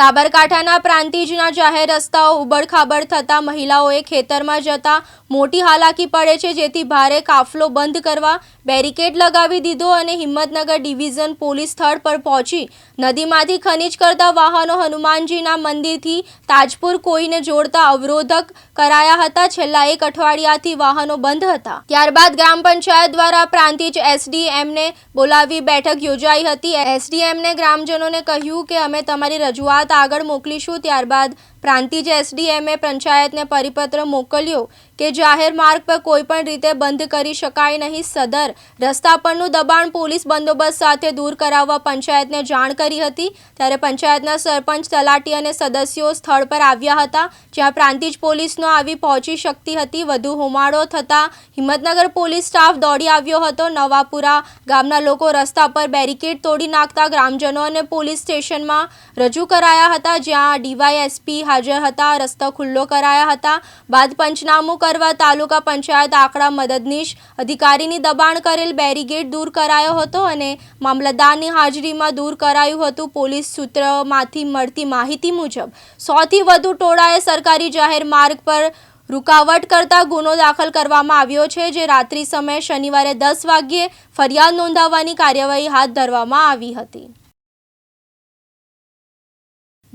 સાબરકાંઠાના પ્રાંતિજના જાહેર રસ્તાઓ ઉબડખાબડ થતા મહિલાઓએ ખેતરમાં જતા મોટી હાલાકી પડે છે, જેથી ભારે કાફલો બંધ કરવા બેરિકેડ લગાવી દીધો અને હિંમતનગર ડિવિઝન પોલીસ સ્થળ પર પહોંચી નદીમાંથી ખનીજ કરતા વાહનો હનુમાનજીના મંદિરથી તાજપુર કોઈને જોડતા અવરોધક કરાયા હતા. છેલ્લા એક અઠવાડિયાથી વાહનો બંધ હતા. ત્યારબાદ ગ્રામ પંચાયત દ્વારા પ્રાંતિજ એસડીએમને બોલાવી બેઠક યોજાઈ હતી. એસડીએમને ગ્રામજનોને કહ્યું કે, અમે તમારી રજૂઆત આગળ મોકલીશું ત્યારબાદ પ્રાંતિજ એસડીએમએ પંચાયતને પરિપત્ર મોકલ્યો કે જાહેર માર્ગ પર કોઈપણ રીતે બંધ કરી શકાય નહીં. સદર રસ્તા પરનું દબાણ પોલીસ બંદોબસ્ત સાથે દૂર કરાવવા પંચાયતને જાણ કરી હતી. ત્યારે પંચાયતના સરપંચ તલાટી અને સદસ્યો સ્થળ પર આવ્યા હતા, જ્યાં પ્રાંતિજ પોલીસનો આવી પહોંચી શકતી હતી. વધુ હોમાળો થતાં હિંમતનગર પોલીસ સ્ટાફ દોડી આવ્યો હતો. નવાપુરા ગામના લોકો રસ્તા પર બેરિકેડ તોડી નાખતા ગ્રામજનો અને પોલીસ સ્ટેશનમાં રજૂ કરાયા હતા, જ્યાં ડીવાયએસપી હાજર હતા, રસ્તો ખુલ્લો કરાયા હતા. બાદ પંચનામું કરવા તાલુકા પંચાયત આંકડા મદદનીશ અધિકારીની દબાણ કરેલ બેરિકેડ દૂર કરાયો હતો અને મામલતદારની હાજરીમાં દૂર કરાયું હતું. પોલીસ સૂત્રમાંથી મળતી માહિતી મુજબ, સોથી વધુ ટોળાએ સરકારી જાહેર માર્ગ પર રૂકાવટ કરતા ગુનો દાખલ કરવામાં આવ્યો છે, જે રાત્રિ સમયે શનિવારે દસ વાગ્યે ફરિયાદ નોંધાવવાની કાર્યવાહી હાથ ધરવામાં આવી હતી.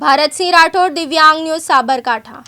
ભારતસિંહ રાઠોડ દિવ્યાંગ ન્યૂઝ સાબરકાંઠા.